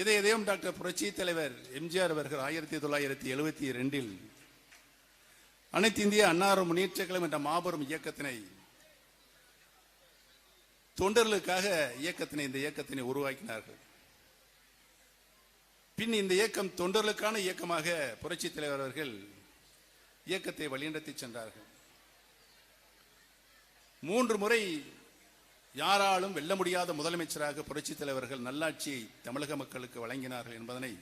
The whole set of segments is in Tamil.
இதை இதயம் டாக்டர் புரட்சி தலைவர் எம்ஜிஆர் அவர்கள் ஆயிரத்தி தொள்ளாயிரத்தி எழுபத்தி ரெண்டில் அனைத்து இந்திய அன்னார முன்னேற்ற கழகம் என்ற மாபெரும் இயக்கத்தினை தொண்டர்களுக்காக இயக்கத்தினை இந்த இயக்கத்தினை உருவாக்கினார்கள். பின் இந்த இயக்கம் தொண்டர்களுக்கான இயக்கமாக புரட்சி தலைவர் அவர்கள் இயக்கத்தை வழிநடத்தி சென்றார்கள். மூன்று முறை யாராலும் வெல்ல முடியாத முதலமைச்சராக புரட்சித் தலைவர்கள் நல்லாட்சியை தமிழக மக்களுக்கு வழங்கினார்கள் என்பதனை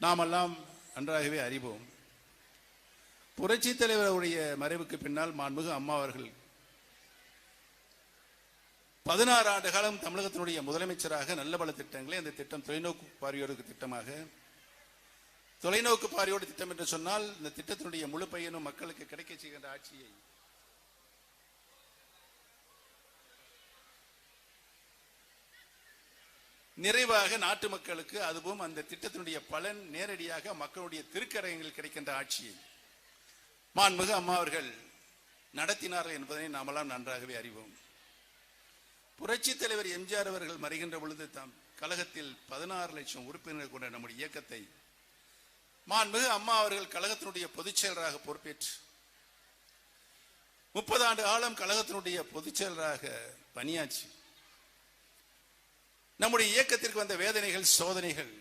நாமெல்லாம் நன்றாகவே அறிவோம். புரட்சி தலைவருடைய மறைவுக்கு பின்னால் மாண்புகு அம்மா அவர்கள் பதினாறு ஆண்டு காலம் தமிழகத்தினுடைய முதலமைச்சராக நல்ல பல திட்டங்களை அந்த திட்டம் தொலைநோக்கு பார்வையோடு திட்டமாக தொலைநோக்கு பார்வையோடு திட்டம் என்று சொன்னால் இந்த திட்டத்தினுடைய முழு பையனும் மக்களுக்கு கிடைக்க செய்கின்ற ஆட்சியை நிறைவாக நாட்டு மக்களுக்கு அதுவும் அந்த திட்டத்தினுடைய பலன் நேரடியாக மக்களுடைய திருக்கரங்களில் கிடைக்கின்ற ஆட்சியை மாண்புக அம்மா அவர்கள் நடத்தினார்கள் என்பதனை நாமெல்லாம் நன்றாகவே அறிவோம். புரட்சி தலைவர் எம்ஜிஆர் அவர்கள் மறைகின்ற பொழுது தாம் கழகத்தில் பதினாறு லட்சம் உறுப்பினர்கள் கொண்ட நம்முடைய இயக்கத்தை மாண்புமிகு அம்மா அவர்கள் கழகத்தினுடைய பொதுச் செயலராக பொறுப்பேற்று முப்பது ஆண்டு காலம் கழகத்தினுடைய பொதுச் செயலராக பணியாற்றி நம்முடைய இயக்கத்திற்கு வந்த வேதனைகள் சோதனைகள்.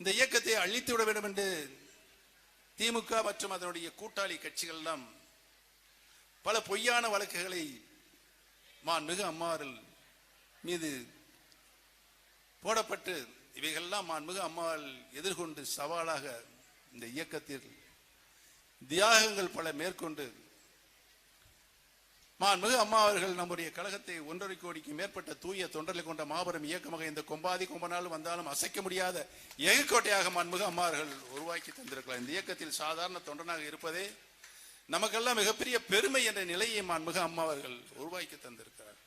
இந்த இயக்கத்தை அழித்து விட வேண்டும் என்று திமுக மற்றும் அதனுடைய கூட்டாளி கட்சிகள் எல்லாம் பல பொய்யான வழக்குகளை மாண்புமிகு அம்மாவர்கள் மீது போடப்பட்டு இவைகள்லாம் மாண்புமிகு அம்மாள் எதிர்கொண்டு சவாலாக இந்த இயக்கத்தில் தியாகங்கள் பல மேற்கொண்டு மாண்புமிகு அம்மா அவர்கள் நம்முடைய கழகத்தை ஒன்றரை கோடிக்கு மேற்பட்ட தூய தொண்டர்களை கொண்ட மாபெரும் இயக்கமாக இந்த கொம்பாதி கொம்பனாலும் வந்தாலும் அசைக்க முடியாத எகக்கோட்டையாக மாண்புமிகு அம்மா அவர்கள் உருவாக்கி தந்திருக்கலாம். இந்த இயக்கத்தில் சாதாரண தொண்டனாக இருப்பதே நமக்கெல்லாம் மிகப்பெரிய பெருமை என்ற நிலையை மாண்புமிகு அம்மா அவர்கள் உருவாக்கி தந்திருக்கிறார்.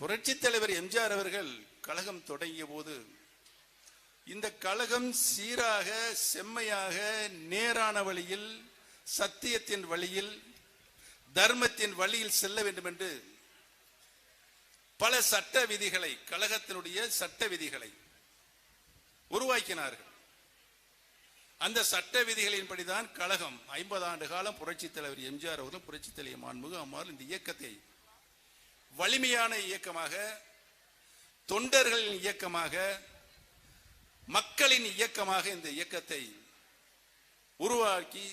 புரட்சி தலைவர் எம்ஜிஆர் அவர்கள் கழகம் தொடங்கிய போது இந்த கழகம் சீராக செம்மையாக நேரான வழியில் சத்தியத்தின் வழியில் தர்மத்தின் வழியில் செல்ல வேண்டும் என்று பல சட்ட விதிகளை கழகத்தினுடைய சட்ட விதிகளை உருவாக்கினார்கள். அந்த சட்ட விதிகளின்படிதான் கழகம் ஐம்பது ஆண்டு காலம் புரட்சி தலைவர் எம்ஜிஆர் அவர்களும் புரட்சி தலைவர் மாண்புமிகு அம்மாள் இந்த இயக்கத்தை வலிமையான இயக்கமாக தொண்டர்களின் இயக்கமாக மக்களின் இயக்கமாக இந்த இயக்கத்தை உருவாக்கி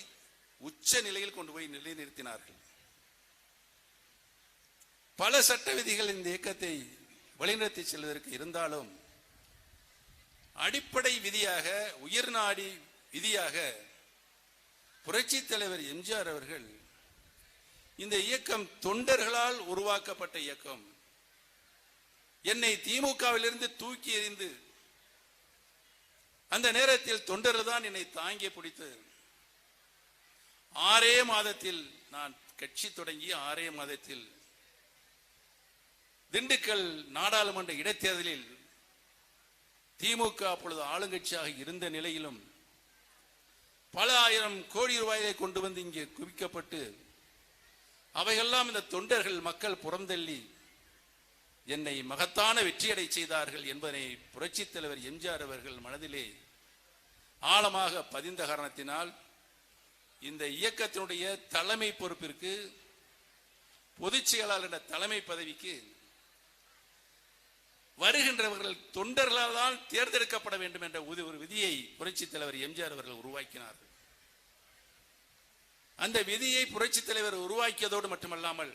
உச்ச நிலையில் கொண்டு போய் நிலைநிறுத்தினார்கள். பல சட்ட விதிகள் இந்த இயக்கத்தை வழிநடத்தி செல்வதற்கு இருந்தாலும் அடிப்படை விதியாக உயிர்நாடி விதியாக புரட்சி தலைவர் எம்ஜிஆர் அவர்கள் இந்த இயக்கம் தொண்டர்களால் உருவாக்கப்பட்ட இயக்கம். என்னை திமுகவிலிருந்து தூக்கி எறிந்து அந்த நேரத்தில் தொண்டர்கள் தான் என்னை தாங்கி பிடித்து ஆறே மாதத்தில் நான் கட்சி தொடங்கி ஆறே மாதத்தில் திண்டுக்கல் நாடாளுமன்ற இடைத்தேர்தலில் திமுக அப்பொழுது ஆளுங்கட்சியாக இருந்த நிலையிலும் பல ஆயிரம் கோடி ரூபாயை கொண்டு வந்து இங்கே குவிக்கப்பட்டு அவையெல்லாம் இந்த தொண்டர்கள் மக்கள் புறந்தள்ளி என்னை மகத்தான வெற்றியடை செய்தார்கள் என்பதனை புரட்சித் தலைவர் எம்ஜிஆர் அவர்கள் மனதிலே ஆழமாக பதிந்த காரணத்தினால் இந்த இயக்கத்தினுடைய தலைமை பொறுப்பிற்கு பொதுச் செயலாளர் என்ற தலைமை பதவிக்கு வருகின்றவர்கள் தொண்டர்களால் தான் தேர்ந்தெடுக்கப்பட வேண்டும் என்ற ஒரு விதியை புரட்சி தலைவர் எம்ஜிஆர் அவர்கள் உருவாக்கினார்கள். அந்த விதியை புரட்சி தலைவர் உருவாக்கியதோடு மட்டுமல்லாமல்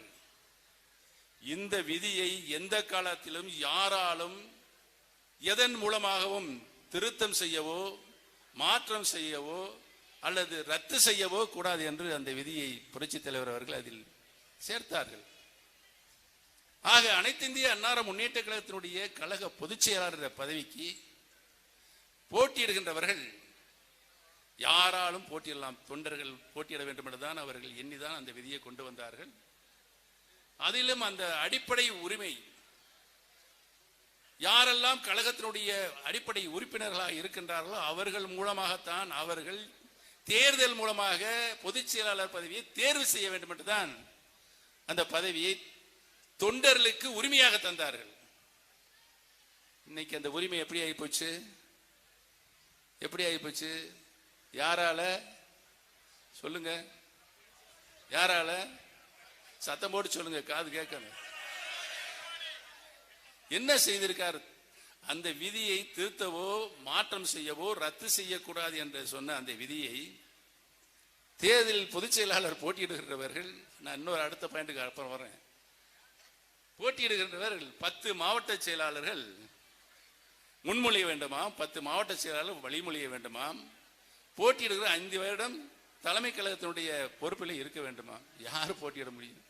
இந்த விதியை எந்த காலத்திலும் யாராலும் எதன் மூலமாகவும் திருத்தம் செய்யவோ மாற்றம் செய்யவோ அல்லது ரத்து செய்யவோ கூடாது என்று அந்த விதியை புரட்சித் தலைவர் அவர்கள் அதில் சேர்த்தார்கள். ஆக அனைத்து இந்திய அன்னார முன்னேற்ற கழகத்தினுடைய கழக பொதுச் செயலாளர் பதவிக்கு போட்டியிடுகின்றவர்கள் யாராலும் போட்டியிடலாம் தொண்டர்கள் போட்டியிட வேண்டும் என்றுதான் அவர்கள் எண்ணிதான் அந்த விதியை கொண்டு வந்தார்கள். அதிலும் அந்த அடிப்படை உரிமை யாரெல்லாம் கழகத்தினுடைய அடிப்படை உறுப்பினர்களாக இருக்கின்றார்களோ அவர்கள் மூலமாகத்தான் அவர்கள் தேர்தல் மூலமாக பொதுச் செயலாளர் பதவியை தேர்வு செய்ய வேண்டும் என்றுதான் அந்த பதவியை தொண்டர்களுக்கு உரிமையாக தந்தார்கள். இன்னைக்கு அந்த உரிமை எப்படி ஆகிப்போச்சு எப்படி ஆகிப்போச்சு யாரால? சொல்லுங்க. யாரால? சத்தம் போட்டு சொல்லுங்க காது கேட்கணும் என்ன செய்திருக்கார்? அந்த விதியை திருத்தவோ மாற்றம் செய்யவோ ரத்து செய்யக்கூடாது என்று சொன்ன அந்த விதியை தேர்தலில் பொதுச் செயலாளர் போட்டியிடுகிறவர்கள் நான் இன்னொரு அடுத்த பாயிண்ட்டுக்கு அப்புறம் வரேன். போட்டியிடுகின்றவர்கள் பத்து மாவட்ட செயலாளர்கள். முன்மொழிய வேண்டுமாம் பத்து மாவட்ட செயலாளர் வழிமொழிய வேண்டுமாம் போட்டியிடுகிற ஐந்து வருடம் தலைமை கழகத்தினுடைய பொறுப்பில் இருக்க வேண்டுமா? யார் போட்டியிட முடியும்?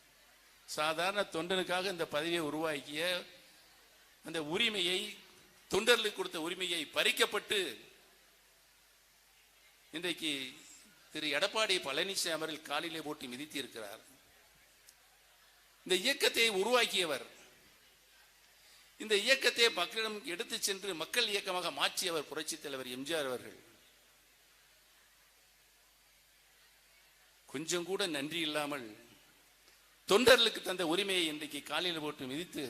சாதாரண தொண்டனுக்காக இந்த பதவியை உருவாக்கிய அந்த உரிமையை தொண்டர்களுக்கு கொடுத்த உரிமையை பறிக்கப்பட்டு இன்றைக்கு திரு எடப்பாடி பழனிசாமி அவர்கள் காலிலே போட்டு மிதித்து இருக்கிறார் இந்த இயக்கத்தை உருவாக்கியவர். இந்த இயக்கத்தை மக்களிடம் எடுத்து சென்று மக்கள் இயக்கமாக மாற்றியவர் புரட்சித் தலைவர் எம்ஜிஆர் அவர்கள். கொஞ்சம் கூட நன்றி இல்லாமல் தொண்டர்களுக்கு தந்த உரிமையை இன்றைக்கு காலையில் போட்டு மிதித்து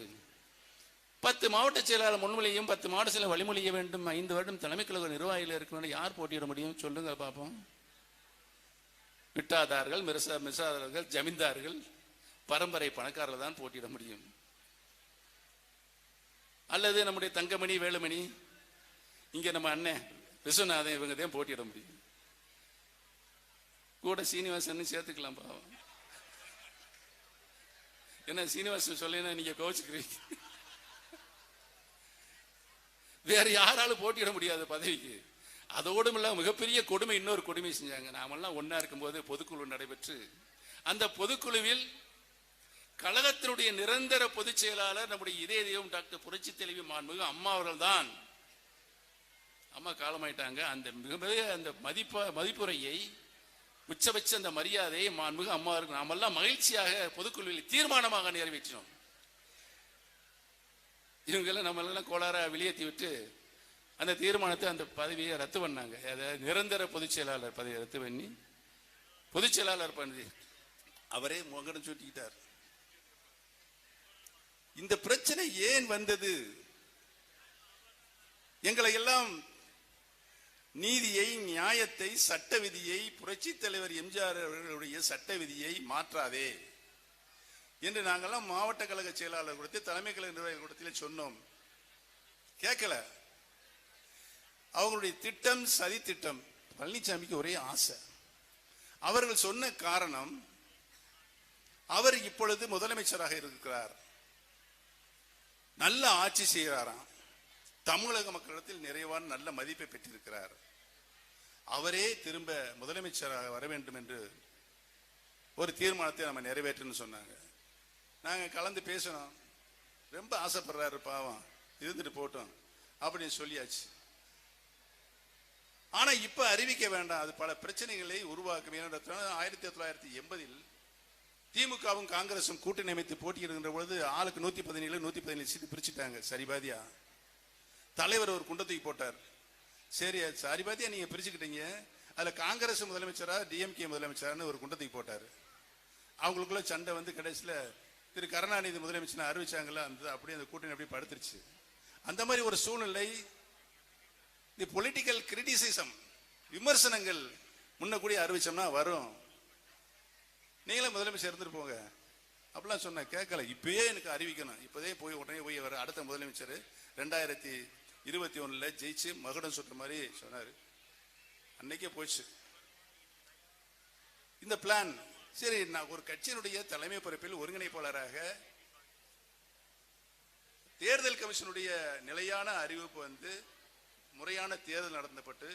பத்து மாவட்ட செயலாளர் முன்மொழியும் பத்து மாவட்ட செயலர் வழிமொழிய வேண்டும் ஐந்து வருடம் தலைமை கழக நிர்வாகிகள் இருக்கணும்னு யார் போட்டியிட முடியும்? சொல்லுங்க பார்ப்போம். விட்டாதார்கள் மிரசா மிசாதார்கள் ஜமீன்தார்கள் பரம்பரை பணக்காரர்கள் தான் போட்டியிட முடியும். அல்லது நம்முடைய தங்கமணி வேலுமணி இங்க நம்ம அண்ணன் விஸ்வநாதன் இவங்க தான் போட்டியிட முடியும். கூட சீனிவாசன் சேர்த்துக்கலாம் பாவம். என்ன சீனிவாசன் சொல்லினா நீங்க கோச்சுக்கிறீங்க வேற யாராலும் போட்டியிட முடியாது பதவிக்கு. அதோடும் இல்ல மிகப்பெரிய கொடுமை இன்னொரு கொடுமை செஞ்சாங்க. நாமெல்லாம் ஒன்னா இருக்கும்போது பொதுக்குழு நடைபெற்று அந்த பொதுக்குழுவில் கழகத்தினுடைய நிரந்தர பொதுச் செயலாளர் நம்முடைய இதய தெய்வம் டாக்டர் புரட்சி தெளிவி மாண்புமிகு அம்மா அவர்கள் தான் அம்மா காலமாயிட்டாங்க. அந்த மிக அந்த மதிப்ப மதிப்புரையை உச்சபட்ச அந்த மரியாதையை மாண்புமிகு அம்மா இருக்கு நாமெல்லாம் மகிழ்ச்சியாக பொதுக்குழுவில் தீர்மானமாக நிறைவேற்றினோம். இவங்கெல்லாம் நம்மளெல்லாம் கோளாற வெளியேற்றி விட்டு அந்த தீர்மானத்தை அந்த பதவியை ரத்து பண்ணாங்க. அதாவது நிரந்தர பொதுச் செயலாளர் பதவியை ரத்து பண்ணி பொதுச் செயலாளர் பண்ணி அவரே முகடம் சூட்டிக்கிட்டார். இந்த பிரச்சனை ஏன் வந்தது? எங்களை எல்லாம் நீதியை நியாயத்தை சட்ட விதியை புரட்சி தலைவர் எம்ஜிஆர் அவர்களுடைய சட்ட விதியை மாற்றாதே என்று நாங்கள்லாம் மாவட்ட கழக செயலாளர் கொடுத்து தலைமை கழக நிர்வாகிகள் கூடத்தில் சொன்னோம். கேட்கல. அவங்களுடைய திட்டம் சதி திட்டம் பழனிசாமிக்கு ஒரே ஆசை. அவர்கள் சொன்ன காரணம் அவர் இப்பொழுது முதலமைச்சராக இருக்கிறார். நல்ல ஆட்சி செய்கிறாராம் தமிழக மக்களிடத்தில் நிறைவான நல்ல மதிப்பை பெற்றிருக்கிறார். அவரே திரும்ப முதலமைச்சராக வர வேண்டும் என்று ஒரு தீர்மானத்தை நம்ம நிறைவேற்றணும்னு சொன்னாங்க. நாங்கள் கலந்து பேசணும். ரொம்ப ஆசைப்படுறாரு பாவம். இருந்துட்டு போட்டோம். அப்படின்னு சொல்லியாச்சு. ஆனால் இப்போ அறிவிக்க வேண்டாம். அது பல பிரச்சனைகளை உருவாக்கும். ஏன்னா ஆயிரத்தி தொள்ளாயிரத்தி எண்பதில் திமுகவும் காங்கிரசும் கூட்டணி அமைத்து போட்டியிடுகின்ற பொழுது ஆளுக்கு நூத்தி பதினேழு நூத்தி பதினேழு சீட்டு பிரிச்சுட்டாங்க. சரிபாதியா? தலைவர் ஒரு குண்டத்துக்கு போட்டார். சரி சரிபாதியா நீங்க பிரிச்சுக்கிட்டீங்க? அதுல காங்கிரஸ் முதலமைச்சரா டிஎம்கே முதலமைச்சரான்னு ஒரு குண்டத்துக்கு போட்டார். அவங்களுக்குள்ள சண்டை வந்து கடைசியில திரு கருணாநிதி முதலமைச்சர் அறிவிச்சாங்களா? அந்த அப்படியே அந்த கூட்டணி அப்படியே படுத்துருச்சு. அந்த மாதிரி ஒரு சூழ்நிலை தி பொலிட்டிக்கல் கிரிட்டிசிசம் விமர்சனங்கள் முன்ன கூடிய அறிவிச்சோம்னா வரும். நீங்களே முதலமைச்சர் இருந்துட்டு போங்க அப்படிலாம் சொன்னேன் கேட்கல. இப்பயே எனக்கு அறிவிக்கணும். இப்போதே போய் உடனே போய் வர அடுத்த முதலமைச்சர் ரெண்டாயிரத்தி இருபத்தி ஒன்றில் ஜெயிச்சு மகுடம் சுட்டுற மாதிரி சொன்னார். அன்னைக்கே போச்சு. இந்த பிளான் சரி நான் ஒரு கட்சியினுடைய தலைமை பொறுப்பில் ஒருங்கிணைப்பாளராக தேர்தல் கமிஷனுடைய நிலையான அறிவிப்பு வந்து முறையான தேர்தல் நடத்தப்பட்டு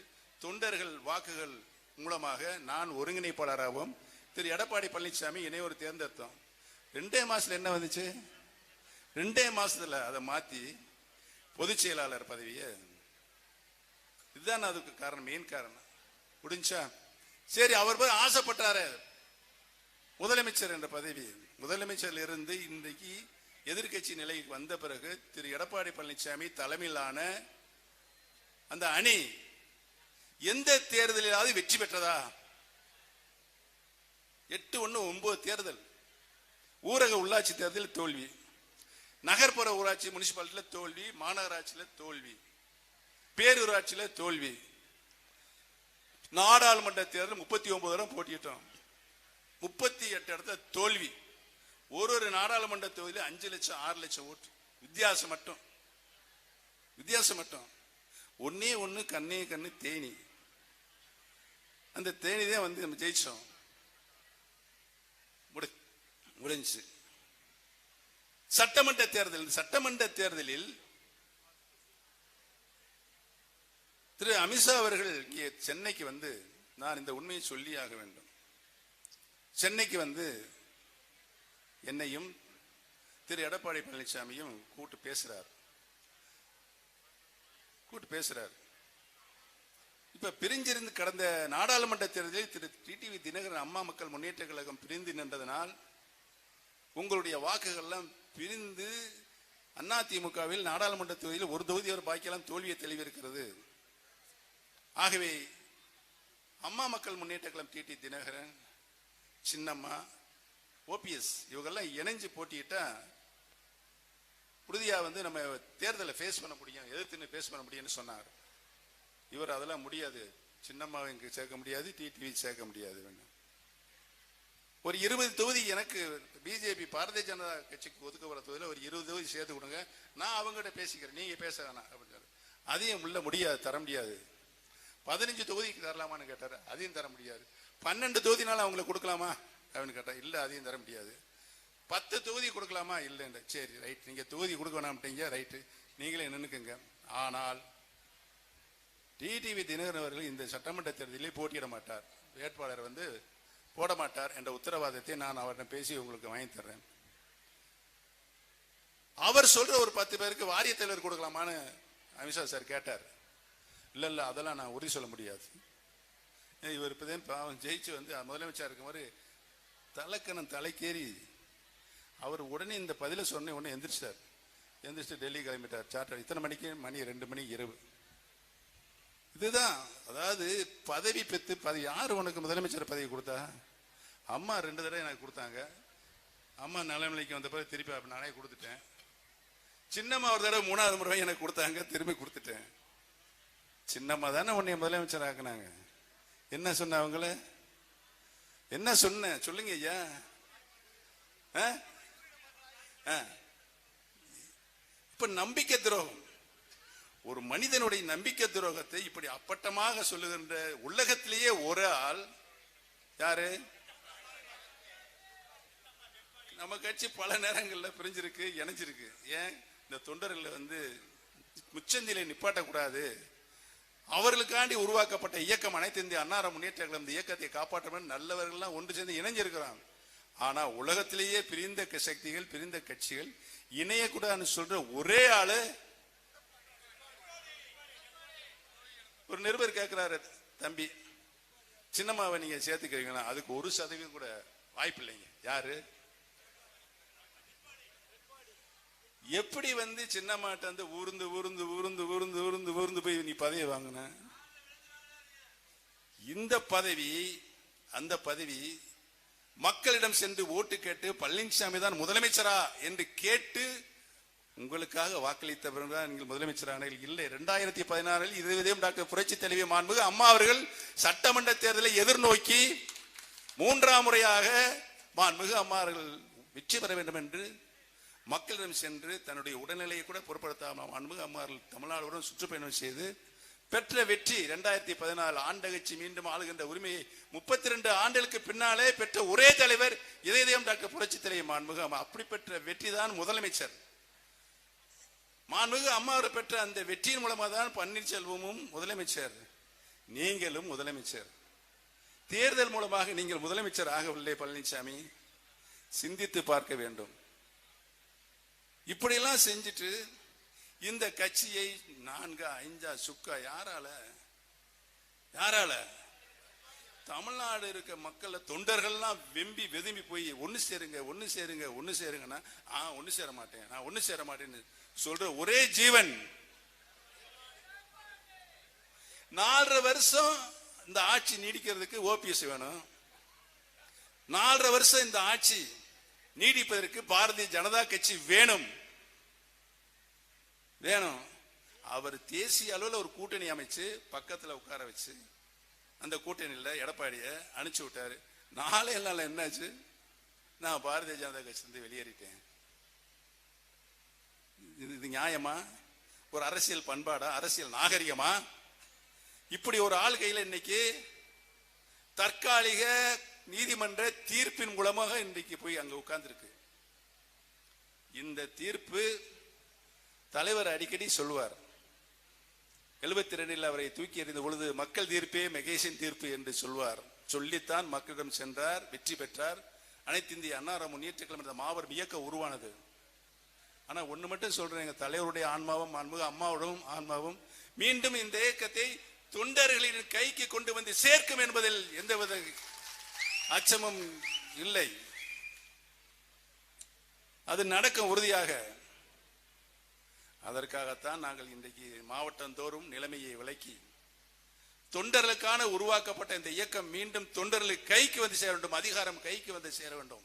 தொண்டர்கள் வாக்குகள் மூலமாக நான் ஒருங்கிணைப்பாளராகவும் திரு எடப்பாடி பழனிசாமி இணையோர் தேர்ந்தெடுத்தோம். ரெண்டே மாசத்துல என்ன வந்துச்சு? ரெண்டே மாசத்துல அதை மாத்தி பொதுச் செயலாளர் பதவியை. இதுதான் அதுக்கு காரணம் மெயின் காரணம். முடிஞ்சா? சரி அவர் போய் ஆசைப்பட்டாரு. முதலமைச்சர் என்ற பதவி. முதலமைச்சர்ல இருந்து இன்றைக்கு எதிர்க்கட்சி நிலைக்கு வந்த பிறகு திரு எடப்பாடி பழனிசாமி தலைமையிலான அந்த அணி எந்த தேர்தலிலாவது வெற்றி பெற்றதா? எட்டு ஒன்று ஒன்பது தேர்தல். ஊரக உள்ளாட்சி தேர்தல் தோல்வி. நகர்ப்புற ஊராட்சி முனிசிபாலிட்டியில் தோல்வி மாநகராட்சியில் தோல்வி. பேரூராட்சியில் தோல்வி. நாடாளுமன்ற தேர்தல் முப்பத்தி ஒன்பது இடம் போட்டிட்டோம் முப்பத்தி எட்டு இடத்துல தோல்வி. ஒரு ஒரு நாடாளுமன்ற தொகுதியில் அஞ்சு லட்சம் ஆறு லட்சம் ஓட்டு. வித்தியாசம் மட்டும். வித்தியாசம் மட்டும். ஒன்னே ஒன்று கண்ணே கண்ணு தேனி. அந்த தேனி தான் வந்து நம்ம ஜெயிச்சோம். முடிஞ்சு. சட்டமன்ற தேர்தல் சட்டமன்ற தேர்தலில் திரு அமித்ஷா அவர்கள் இங்கே சென்னைக்கு வந்து நான் இந்த உண்மையை சொல்லி ஆக வேண்டும். சென்னைக்கு வந்து என்னையும் திரு எடப்பாடி பழனிசாமியும் கூட்டு பேசுறார். கூட்டு பேசுறார். இப்ப பிரிஞ்சிருந்து கடந்த நாடாளுமன்ற தேர்தலில் திரு டிடிவி தினகரன் அம்மா மக்கள் முன்னேற்ற கழகம் பிரிந்து நின்றதனால் உங்களுடைய வாக்குகள்லாம் பிரிந்து அதிமுகவில் நாடாளுமன்ற தொகுதியில் ஒரு தொகுதி ஒரு பாக்கியெல்லாம் தோல்வியை தெளிவிருக்கிறது ஆகவே அம்மா மக்கள் முன்னேற்ற கழகம் டிடி தினகரன் சின்னம்மா ஓபிஎஸ் இவங்கெல்லாம் இணைஞ்சு போட்டியிட்டா உறுதியாக வந்து நம்ம தேர்தலை ஃபேஸ் பண்ண முடியும் எதிர்த்து ஃபேஸ் பண்ண முடியும்னு சொன்னார். இவர் அதெல்லாம் முடியாது. சின்னம்மாவை இங்கே சேர்க்க முடியாது டிடிவி சேர்க்க முடியாது வேணும் ஒரு இருபது தொகுதி எனக்கு பிஜேபி பாரதிய ஜனதா கட்சிக்கு ஒதுக்கப்பட தொகுதியில் ஒரு இருபது தொகுதி சேர்த்து கொடுங்க. நான் அவங்ககிட்ட பேசிக்கிறேன். நீங்க பேச வேணாம் அப்படின்னாரு அதையும் உள்ள முடியாது தர முடியாது. பதினஞ்சு தொகுதிக்கு தரலாமான்னு கேட்டார். அதையும் தர முடியாது. பன்னெண்டு தொகுதினால அவங்களுக்கு கொடுக்கலாமா அப்படின்னு கேட்டா இல்லை அதையும் தர முடியாது. பத்து தொகுதி கொடுக்கலாமா? இல்லைன்ற. சரி ரைட். நீங்க தொகுதி கொடுக்க வேணாம்ட்டீங்க ரைட்டு. நீங்களே நின்றுக்குங்க ஆனால் டிடிவி தினகரன் அவர்கள் இந்த சட்டமன்ற தேர்தலில் போட்டியிட மாட்டார். வேட்பாளர் வந்து போட மாட்டார் என்ற உத்தரவாதத்தை நான் அவரிடம் பேசி உங்களுக்கு வாங்கி தர்றேன். அவர் சொல்ற ஒரு பத்து பேருக்கு வாரிய தலைவர் கொடுக்கலாமான்னு அமித்ஷா சார் கேட்டார். இல்லை இல்லை அதெல்லாம் நான் உறுதி சொல்ல முடியாது. இவர் இப்போதான் பாவம் ஜெயிச்சு வந்து முதலமைச்சர் இருக்கும் மாதிரி தலைக்கணம் தலைக்கேறி அவர் உடனே இந்த பதில சொன்ன உடனே எந்திரிச்சார் எந்திரிச்சு டெல்லி கிளம்பிட்டார். சார்ட்டர் இத்தனை மணிக்கு? மணி ரெண்டு மணி இரவு. இதுதான். அதாவது பதவி பெற்று பதவி யார் உனக்கு முதலமைச்சர் பதவி கொடுத்தா? அம்மா ரெண்டு தடவை எனக்கு கொடுத்தாங்க. அம்மா நலநிலைக்கு வந்த பிறகு திருப்பி நானே கொடுத்துட்டேன். சின்னம்மா ஒரு தடவை மூணாவது முறை எனக்கு கொடுத்தாங்க திரும்பி கொடுத்துட்டேன். சின்னம்மா தானே உன்னை முதலமைச்சர் ஆக்குனாங்க. என்ன சொன்ன அவங்கள? என்ன சொன்ன? சொல்லுங்க ஐயா. ஆ? ஆ. இப்ப நம்பிக்கை துரோகம். ஒரு மனிதனுடைய நம்பிக்கை துரோகத்தை இப்படி அப்பட்டமாக சொல்லுகின்ற உலகத்திலேயே ஒரு ஆள் யாரு? நம்ம கட்சி பல நேரங்களில் பிரிஞ்சிருக்கு இணைஞ்சிருக்கு. ஏன்? இந்த தொண்டர்கள் வந்து முச்சந்தில நிப்பாட்டக்கூடாது. அவர்களுக்காண்டி உருவாக்கப்பட்ட இயக்கம் அனைத்து இந்திய அன்னார முன்னேற்ற கழகம் இந்த இயக்கத்தை காப்பாற்ற நல்லவர்கள்லாம் ஒன்று சேர்ந்து இணைஞ்சிருக்கிறாங்க. ஆனா உலகத்திலேயே பிரிந்த க- சக்திகள் பிரிந்த கட்சிகள் இணையக்கூடாதுன்னு சொல்ற ஒரே ஆளு நிருபர் கேட்கிறாரு தம்பி சின்னம்மாவை நீங்க சேர்த்துக்கிறீங்களா அதுக்கு ஒரு சதவீதம் கூட வாய்ப்பு இல்லைங்க. யாரு? எப்படி வந்து சின்னம்மாட்ட வந்து ஊர்ந்து ஊர்ந்து ஊர்ந்து ஊர்ந்து ஊர்ந்து ஊர்ந்து போய் நீ பதவி வாங்கின? இந்த பதவி அந்த பதவி மக்களிடம் சென்று ஓட்டு கேட்டு பழனிசாமி தான் முதலமைச்சரா என்று கேட்டு உங்களுக்காக வாக்களித்த பிறகுதான் நீங்கள் முதலமைச்சரானீர்கள் இல்லை ரெண்டாயிரத்தி பதினாறில் இருபதையும் டாக்டர் புரட்சி தலைவி மாண்புகு அம்மா அவர்கள் சட்டமன்ற தேர்தலை எதிர்நோக்கி மூன்றாம் முறையாக மாண்புகு அம்மா அவர்கள் வெற்றி பெற வேண்டும் என்று மக்களிடம் சென்று தன்னுடைய உடல்நிலையை கூட பொருட்படுத்தாமல் மாண்புகு அம்மா அவர்கள் தமிழ்நாடுடன் சுற்றுப்பயணம் செய்து பெற்ற வெற்றி ரெண்டாயிரத்தி பதினாலு ஆண்டகச்சி மீண்டும் ஆளுகின்ற உரிமையை முப்பத்தி ரெண்டு ஆண்டுகளுக்கு பின்னாலே பெற்ற ஒரே தலைவர் இதயம் டாக்டர் புரட்சி தலைவர் மாண்புகு அப்படி பெற்ற வெற்றி தான் முதலமைச்சர். மாண்புமிகு அம்மா அவர் பெற்ற அந்த வெற்றியின் மூலமாக தான் பன்னீர்செல்வமும் முதலமைச்சர் நீங்களும் முதலமைச்சர். தேர்தல் மூலமாக நீங்கள் முதலமைச்சர் ஆகவில்லை பழனிசாமி சிந்தித்து பார்க்க வேண்டும். இப்படியெல்லாம் செஞ்சுட்டு இந்த கட்சியை நான்கா ஐந்தா சுக்கா யாரால? யாரால? தமிழ்நாடு இருக்க மக்கள் தொண்டர்கள்லாம் வெம்பி வெதும்பி போய் ஒன்று சேருங்க ஒன்று சேருங்க ஒன்று சேருங்கன்னா ஆ ஒன்று சேர மாட்டேன் நான் ஒன்று சேர மாட்டேன்னு சொல்ற ஒரே ஜீவன். நாலரை வருஷம் இந்த ஆட்சி நீடிக்கிறதுக்கு ஓபிஎஸ் வேணும். நாலரை வருஷம் இந்த ஆட்சி நீடிப்பதற்கு பாரதிய ஜனதா கட்சி வேணும். வேணும். அவர் தேசிய அளவில் ஒரு கூட்டணி அமைச்சு பக்கத்தில் உட்கார வச்சு அந்த கூட்டணியில் எடப்பாடிய அனுப்பிச்சு விட்டாரு. நாளே நாள் என்னாச்சு? நான் பாரதிய ஜனதா கட்சியிலேருந்து வெளியேறிட்டேன். இது இது நியாயமா? ஒரு அரசியல் பண்பாடா? அரசியல் நாகரிகமா? இப்படி ஒரு ஆள் கையில் இன்னைக்கு தற்காலிக நீதிமன்ற தீர்ப்பின் மூலமாக இன்றைக்கு போய் அங்க உட்கார்ந்துருக்கு. இந்த தீர்ப்பு தலைவர் அடிக்கடி சொல்லுவார். எழுபத்தி ரெண்டில் அவரை தூக்கி எறிந்த பொழுது மக்கள் தீர்ப்பே மெகேஷன் தீர்ப்பு என்று சொல்வார் சொல்லித்தான் மக்களிடம் சென்றார் வெற்றி பெற்றார். அனைத்து இந்திய அன்னார முன்னேற்ற கழகம் மாபெரும் இயக்கம் உருவானது. ஆனால் ஒன்று மட்டும் சொல்கிறேன் எங்கள் தலைவருடைய ஆன்மாவும் ஆன்மீக அம்மாவோடும் ஆன்மாவும் மீண்டும் இந்த இயக்கத்தை தொண்டர்களின் கைக்கு கொண்டு வந்து சேர்க்கும் என்பதில் எந்தவித அச்சமும் இல்லை. அது நடக்கும் உறுதியாக. அதற்காகத்தான் நாங்கள் இன்றைக்கு மாவட்டந்தோறும் நிலைமையை விளக்கி தொண்டர்களுக்கான உருவாக்கப்பட்ட இந்த இயக்கம் மீண்டும் தொண்டர்களுக்கு கைக்கு வந்து சேர வேண்டும் அதிகாரம் கைக்கு வந்து சேர வேண்டும்.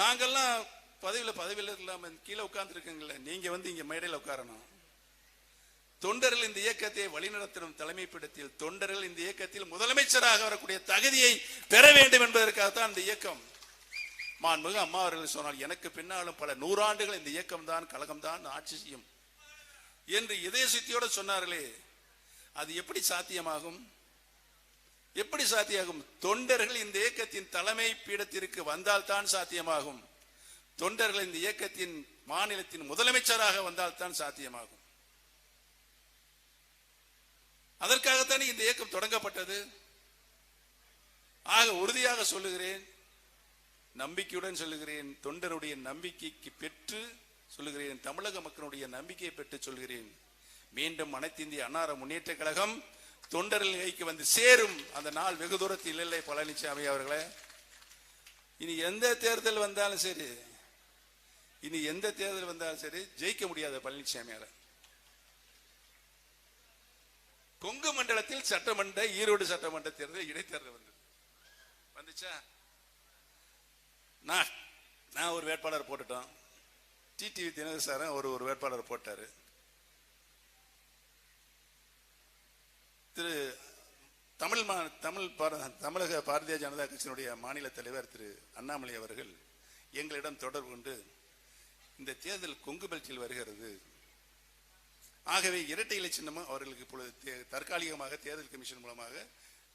நாங்கள்லாம் பதவியில் பதவியில் இல்லாமல் கீழே உட்கார்ந்து நீங்கள் வந்து இங்கே மேடையில் உட்காரணும். தொண்டர்கள் இந்த இயக்கத்தை வழிநடத்தும் தலைமைப்பிடத்தில் தொண்டர்கள் இந்த இயக்கத்தில் முதலமைச்சராக வரக்கூடிய தகுதியை பெற வேண்டும் என்பதற்காகத்தான் இந்த இயக்கம். மாண்புமிகு அம்மா அவர்கள் சொன்னால் எனக்கு பின்னாலும் பல நூறாண்டுகள் இந்த இயக்கம் தான் கழகம் தான் ஆட்சி செய்யும். என்று இதய சுத்தியோட சொன்னார்களே அது எப்படி சாத்தியமாகும்? எப்படி சாத்தியமாகும் தொண்டர்கள் இந்த இயக்கத்தின் தலைமை பீடத்திற்கு வந்தால் தான் சாத்தியமாகும். தொண்டர்கள் இந்த இயக்கத்தின் மாநிலத்தின் முதலமைச்சராக வந்தால் தான் சாத்தியமாகும். அதற்காகத்தானே இந்த இயக்கம் தொடங்கப்பட்டது? ஆக உறுதியாக சொல்லுகிறேன் நம்பிக்கையுடன் சொல்லுகிறேன் தொண்டருடைய நம்பிக்கைக்கு பெற்று சொல்லுகிறேன் தமிழக மக்களுடைய நம்பிக்கையை பெற்று சொல்கிறேன் மீண்டும் அனைத்து இந்திய அன்னார முன்னேற்ற கழகம் தொண்டர்கள் கைக்கு வந்து சேரும் அந்த நாள் வெகு தூரத்தில் இல்லை பழனிசாமி அவர்களே. இனி எந்த தேர்தல் வந்தாலும் சரி இனி எந்த தேர்தல் வந்தாலும் சரி ஜெயிக்க முடியாத பழனிசாமியார கொங்கு மண்டலத்தில் சட்டமன்ற ஈரோடு சட்டமன்ற தேர்தல் இடைத்தேர்தல் வந்தது. வந்துச்சா? நான் நான் ஒரு வேட்பாளர் போட்டுட்டோம். டிடிவி தினகர் சாரும் ஒரு ஒரு வேட்பாளர் போட்டாரு. திரு தமிழ் மா தமிழ் பார- தமிழக பாரதிய ஜனதா கட்சியினுடைய மாநில தலைவர் திரு அண்ணாமலை அவர்கள் எங்களிடம் தொடர்பு கொண்டு இந்த தேர்தல் கொங்கு பெல்ட்டில் வருகிறது. ஆகவே இரட்டை இலை சின்னமும் அவர்களுக்கு இப்பொழுது தே- தற்காலிகமாக தேர்தல் கமிஷன் மூலமாக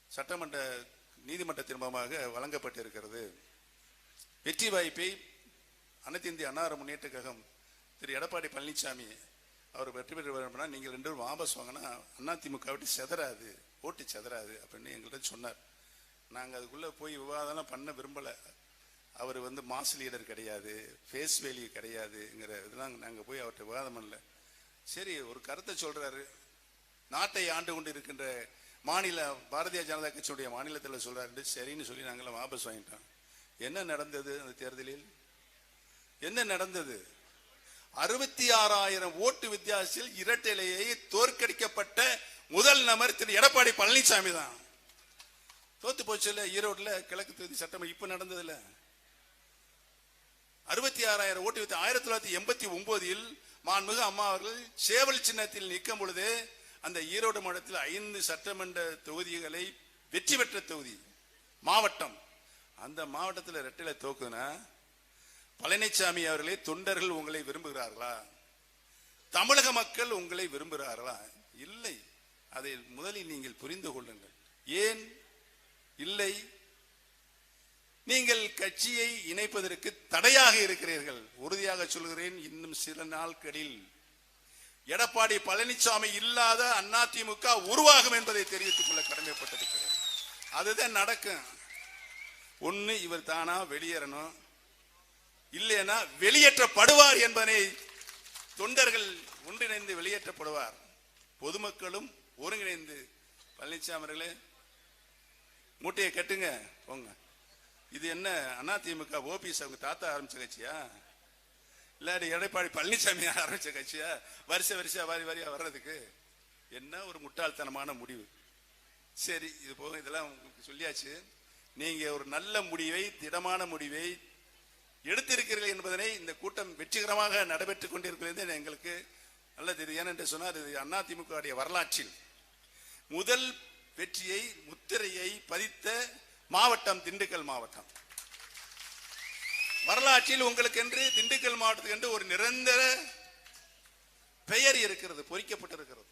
சட்டமன்ற நீதிமன்றத்தின் மூலமாக வழங்கப்பட்டிருக்கிறது. வெற்றி வாய்ப்பை அனைத்து இந்திய அன்னார முன்னேற்ற கழகம் திரு எடப்பாடி பழனிசாமி அவர் வெற்றி பெற்று வரணும்னா நீங்கள் ரெண்டு பேரும் வாபஸ் வாங்கினா அதிமுக விட்டு செதறாது ஓட்டு செதறாது அப்படின்னு எங்கள்கிட்ட சொன்னார். நாங்கள் அதுக்குள்ளே போய் விவாதம்லாம் பண்ண விரும்பலை. அவர் வந்து மாஸ் லீடர் கிடையாது ஃபேஸ் வேல்யூ கிடையாதுங்கிற இதெல்லாம் நாங்கள் போய் அவர்கிட்ட விவாதம் பண்ணல. சரி ஒரு கருத்தை சொல்கிறாரு நாட்டை ஆண்டு கொண்டு இருக்கின்ற மாநில பாரதிய ஜனதா கட்சியுடைய மாநிலத்தில் சொல்கிறாரு சரின்னு சொல்லி நாங்களாம் வாபஸ் வாங்கிட்டோம். என்ன நடந்தது அந்த தேர்தலில்? என்ன நடந்தது? அறுபத்தி ஆறாயிரம் ஓட்டு வித்தியாசத்தில் இரட்டையிலேயே தோற்கடிக்கப்பட்ட முதல் நபர் திரு எடப்பாடி பழனிசாமி தான். தோத்து போச்சுல ஈரோட்ல கிழக்கு தொகுதி சட்டம் இப்ப இல்ல அறுபத்தி ஆறாயிரம் ஓட்டு வித்து ஆயிரத்தி தொள்ளாயிரத்தி எண்பத்தி ஒன்பதில் மாண்புமிகு அம்மா அவர்கள் சேவல் சின்னத்தில் நிற்கும் பொழுது அந்த ஈரோடு மாவட்டத்தில் ஐந்து சட்டமன்ற தொகுதிகளை வெற்றி பெற்ற தொகுதி மாவட்டம். அந்த மாவட்டத்தில் ரெட்டையில தோக்குனா பழனிசாமி அவர்களே தொண்டர்கள் உங்களை விரும்புகிறார்களா? தமிழக மக்கள் உங்களை விரும்புகிறார்களா? இல்லை. அதை முதலில் நீங்கள் புரிந்து கொள்ளுங்கள். ஏன்? இல்லை. நீங்கள் கட்சியை இணைப்பதற்கு தடையாக இருக்கிறீர்கள். உறுதியாக சொல்கிறேன் இன்னும் சில நாட்களில் எடப்பாடி பழனிசாமி இல்லாத அதிமுக உருவாகும் என்பதை தெரிவித்துக் கொள்ள கடமைப்பட்டிருக்கிறேன். அதுதான் நடக்கும். ஒன்று இவர் தானா வெளியேறணும். இல்லைன்னா வெளியேற்றப்படுவார் என்பதை தொண்டர்கள் ஒன்றிணைந்து வெளியேற்றப்படுவார். பொதுமக்களும் ஒருங்கிணைந்து. பழனிசாமி அவர்களே மூட்டையை கட்டுங்க போங்க. இது என்ன அதிமுக ஓபிஎஸ் அவங்க தாத்தா ஆரம்பிச்ச கட்சியா? இல்லாடி எடப்பாடி பழனிசாமி ஆரம்பிச்ச கட்சியா? வரிசை வரிசையா வாரி வாரியா வர்றதுக்கு? என்ன ஒரு முட்டாள்தனமான முடிவு. சரி இது போக இதெல்லாம் உங்களுக்கு சொல்லியாச்சு. நீங்க ஒரு நல்ல முடிவை திடமான முடிவை எடுத்திருக்கிறீர்கள் என்பதனை இந்த கூட்டம் வெற்றிகரமாக நடைபெற்றுக் கொண்டிருக்கிறது எங்களுக்கு நல்லது இது ஏனென்று சொன்னால் இது அதிமுக வரலாற்றில் முதல் வெற்றியை முத்திரையை பதித்த மாவட்டம் திண்டுக்கல் மாவட்டம். வரலாற்றில் உங்களுக்கு என்று திண்டுக்கல் மாவட்டத்துக்கு என்று ஒரு நிரந்தர பெயர் இருக்கிறது பொறிக்கப்பட்டிருக்கிறது.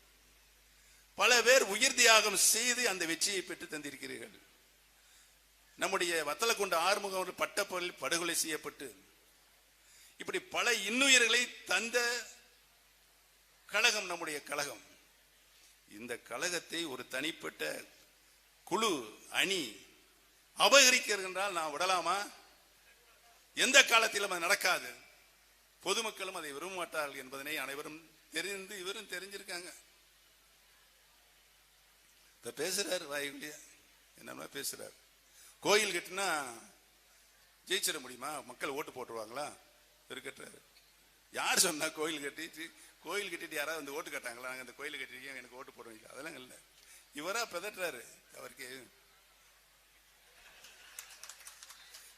பல பேர் உயிர் தியாகம் செய்து அந்த வெற்றியை பெற்று தந்திருக்கிறீர்கள். நம்முடைய வத்தலக்குண்டு ஆறுமுகம் அவர்கள் பட்டப்பொருள் படுகொலை செய்யப்பட்டு இப்படி பல இன்னுயிர்களை தந்த கழகம் நம்முடைய கழகம். இந்த கழகத்தை ஒரு தனிப்பட்ட குழு அணி அபகரிக்கிறது என்றால் நான் விடலாமா? எந்த காலத்திலும் அது நடக்காது. பொதுமக்களும் அதை விரும்ப மாட்டார்கள் என்பதனை அனைவரும் தெரிந்து இவரும் தெரிஞ்சிருக்காங்க. இப்ப பேசுறாரு வாயுலியா என்னமா பேசுறாரு? கோயில் கட்டினா ஜெயிச்சிட முடியுமா? மக்கள் ஓட்டு போட்டுருவாங்களா? இருக்கட்டாரு யார் சொன்னா கோயில் கட்டிட்டு கோயில் கட்டிட்டு யாராவது வந்து ஓட்டு கட்டாங்களா? நாங்கள் அந்த கோயில் கட்டிருக்கீங்க எனக்கு ஓட்டு போடுவீங்க அதெல்லாம் இல்லை. இவரா பிதட்டுறாரு அவருக்கு.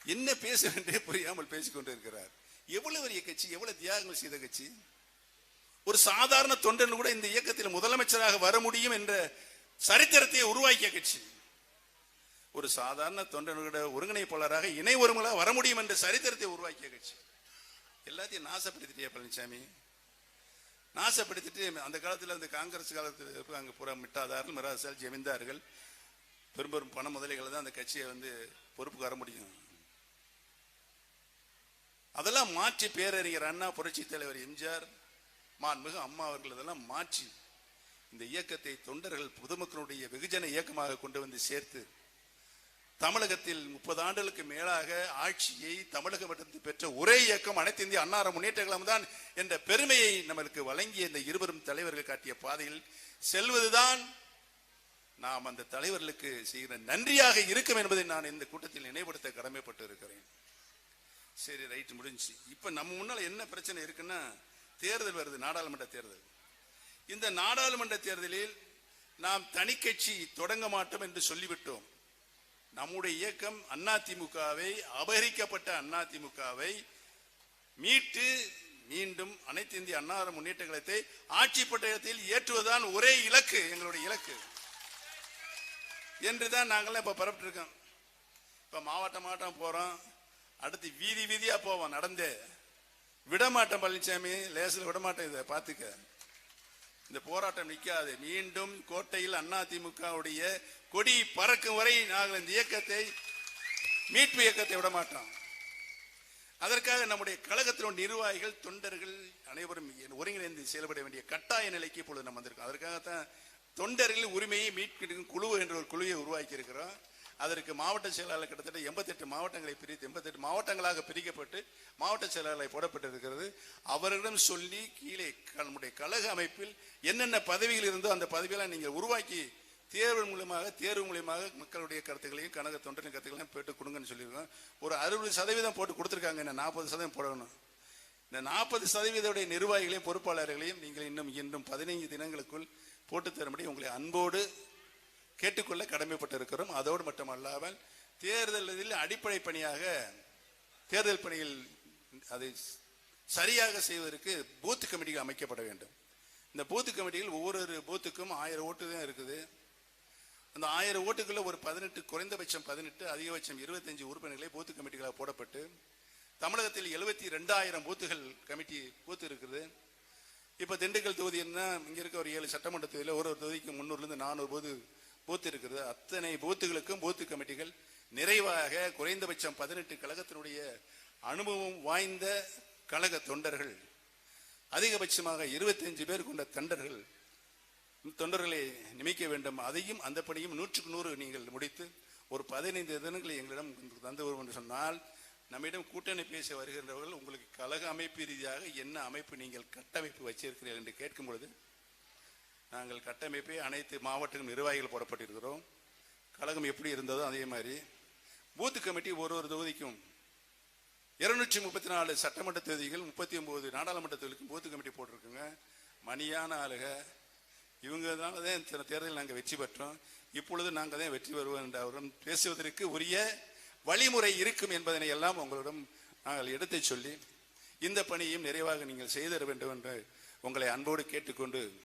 என்ன பேசுறே புரியாமல் பேசிக்கொண்டு இருக்கிறார். எவ்வளவு பெரிய கட்சி எவ்வளவு தியாகங்கள் செய்த கட்சி? ஒரு சாதாரண தொண்டன் கூட இந்த இயக்கத்தில் முதலமைச்சராக வர முடியும் என்ற சரித்திரத்தை உருவாக்கிய கட்சி. ஒரு சாதாரண தொண்டர்களோட ஒருங்கிணைப்பாளராக இணை ஒருமலாக வர முடியும் என்ற சரித்திரத்தை உருவாக்கிய கட்சி. எல்லாத்தையும் நாசப்படுத்திட்டியா பழனிசாமி நாசப்படுத்திட்டு அந்த காலத்தில் அந்த காங்கிரஸ் காலத்தில் அங்கே பூரா மிட்டாதார்கள் மிராசால் ஜமீன்தார்கள் பெரும் பெரும் பண முதலிகளை தான் அந்த கட்சியை வந்து பொறுப்புக்கு வர முடியும். அதெல்லாம் மாற்றி பேரறிஞர் அண்ணா புரட்சி தலைவர் எம்ஜிஆர் மாண்புமிகு அம்மா அவர்கள் இதெல்லாம் மாற்றி இந்த இயக்கத்தை தொண்டர்கள் பொதுமக்களுடைய வெகுஜன இயக்கமாக கொண்டு வந்து சேர்த்து தமிழகத்தில் முப்பது ஆண்டுகளுக்கு மேலாக ஆட்சியை தமிழக மட்டத்தில் பெற்ற ஒரே இயக்கம் அனைத்து இந்திய அன்னார முன்னேற்ற கழகம் தான் என்ற பெருமையை நம்மளுக்கு வழங்கிய இந்த இருவரும் தலைவர்கள் காட்டிய பாதையில் செல்வதுதான் நாம் அந்த தலைவர்களுக்கு செய்கிற நன்றியாக இருக்கும் என்பதை நான் இந்த கூட்டத்தில் நினைவுபடுத்த கடமைப்பட்டு இருக்கிறேன் சரி ரைட் முடிஞ்சு. இப்ப நம்ம முன்னால் என்ன பிரச்சனை இருக்குன்னா தேர்தல் வருது நாடாளுமன்ற தேர்தல். இந்த நாடாளுமன்ற தேர்தலில் நாம் தனி கட்சி தொடங்க மாட்டோம் என்று சொல்லிவிட்டோம். நம்முடைய இயக்கம் அதிமுகவை அபகரிக்கப்பட்ட அதிமுகவை மீட்டு மீண்டும் அனைத்து இந்திய அன்னார முன்னேற்ற கழகத்தை ஆட்சி பட்டயத்தில் ஏற்றுவதுதான் ஒரே இலக்கு எங்களுடைய இலக்கு. என்றுதான் நாங்களாம் இப்ப பரப்பிட்டு இருக்கோம் இப்ப மாவட்டம் மாவட்டம் போறோம். அடுத்து வீதி வீதியா போவோம் நடந்தே. விடமாட்டேன் பழனிசாமி லேசில் விடமாட்டேன் இதை பார்த்துக்க இந்த போராட்டம் நிற்காது மீண்டும் கோட்டையில் அதிமுகவுடைய கொடி பறக்கும் வரை நாங்கள் இந்த இயக்கத்தை மீட்பு இயக்கத்தை விட மாட்டோம். அதற்காக நம்முடைய கழகத்தினுடைய நிர்வாகிகள் தொண்டர்கள் அனைவரும் ஒருங்கிணைந்து செயல்பட வேண்டிய கட்டாய நிலைக்கு இப்பொழுது நம்ம வந்திருக்கோம். அதற்காகத்தான் தொண்டர்கள் உரிமையை மீட்பிடும் குழு என்ற ஒரு குழுவை உருவாக்கி இருக்கிறோம் அதற்கு மாவட்ட செயலாளர் கிட்டத்தட்ட எண்பத்தெட்டு மாவட்டங்களை பிரித்து எண்பத்தெட்டு மாவட்டங்களாக பிரிக்கப்பட்டு மாவட்ட செயலாளரை போடப்பட்டிருக்கிறது. அவரிடம் சொல்லி கீழே நம்முடைய கழக அமைப்பில் என்னென்ன பதவிகள் இருந்தோ அந்த பதவியெல்லாம் நீங்கள் உருவாக்கி தேர்வு மூலியமாக தேர்வு மூலியமாக மக்களுடைய கருத்துக்களையும் கனக தொண்டரின் கருத்துக்களையும் போட்டு கொடுங்கன்னு சொல்லியிருக்கோம். ஒரு அறுபது சதவீதம் போட்டு கொடுத்துருக்காங்க என்ன நாற்பது சதவீதம் போடணும். இந்த நாற்பது சதவீதோடைய நிர்வாகிகளையும் பொறுப்பாளர்களையும் நீங்கள் இன்னும் இன்னும் பதினைந்து தினங்களுக்குள் போட்டு தரும்படி உங்களை அன்போடு கேட்டுக்கொள்ள கடமைப்பட்டிருக்கிறோம். அதோடு மட்டுமல்லாமல் தேர்தலில் அடிப்படை பணியாக தேர்தல் பணியில் அதை சரியாக செய்வதற்கு பூத் கமிட்டிகள் அமைக்கப்பட வேண்டும். இந்த பூத் கமிட்டியில் ஒவ்வொரு பூத்துக்கும் ஆயிரம் ஓட்டு தான் இருக்குது. அந்த ஆயிரம் ஓட்டுக்குள்ள ஒரு பதினெட்டு குறைந்தபட்சம் பதினெட்டு அதிகபட்சம் இருபத்தஞ்சு உறுப்பினர்களை பூத்து கமிட்டிகளாக போடப்பட்டு தமிழகத்தில் எழுபத்தி ரெண்டாயிரம் பூத்துகள் கமிட்டி பூத்து இருக்குது. இப்போ திண்டுக்கல் தொகுதி என்ன இங்கே இருக்க ஒரு ஏழு சட்டமன்ற தொகுதியில் ஒரு ஒரு தொகுதிக்கு முந்நூறுலேருந்து நானூறு போது பூத்து இருக்கிறது அத்தனை பூத்துகளுக்கும் பூத்து கமிட்டிகள் நிறைவாக குறைந்தபட்சம் பதினெட்டு கழகத்தினுடைய அனுபவம் வாய்ந்த கழக தொண்டர்கள் அதிகபட்சமாக இருபத்தஞ்சு பேர் கொண்ட தொண்டர்கள் தொண்டர்களை நியமிக்க வேண்டும். அதையும் அந்த பணியும் நூற்றுக்கு நூறு நீங்கள் முடித்து ஒரு பதினைந்து தினங்களை எங்களிடம் தந்து வரும் என்று சொன்னால் நம்மிடம் கூட்டணி பேச வருகின்றவர்கள் உங்களுக்கு கழக அமைப்பு ரீதியாக என்ன அமைப்பு நீங்கள் கட்டமைப்பு வச்சிருக்கிறீர்கள் என்று கேட்கும் பொழுது நாங்கள் கட்டமைப்பை அனைத்து மாவட்ட நிர்வாகிகள் போடப்பட்டிருக்கிறோம் கழகம் எப்படி இருந்ததோ அதே மாதிரி. பூத்து கமிட்டி ஒரு ஒரு தொகுதிக்கும் இருநூற்றி முப்பத்தி நாலு சட்டமன்ற தொகுதிகள் முப்பத்தி ஒன்பது நாடாளுமன்ற தொகுதிக்கும் பூத்து கமிட்டி போட்டிருக்குங்க. மணியான ஆளுக. இவங்கனால தான் இந்த தேர்தலில் நாங்கள் வெற்றி பெற்றோம். இப்பொழுது நாங்கள் தான் வெற்றி பெறுவோம் என்ற அவரும் பேசுவதற்கு உரிய வழிமுறை இருக்கும் என்பதனை எல்லாம் உங்களிடம் நாங்கள் எடுத்து சொல்லி இந்த பணியையும் நிறைவாக நீங்கள் செய்தர வேண்டும் என்று உங்களை அன்போடு கேட்டுக்கொண்டு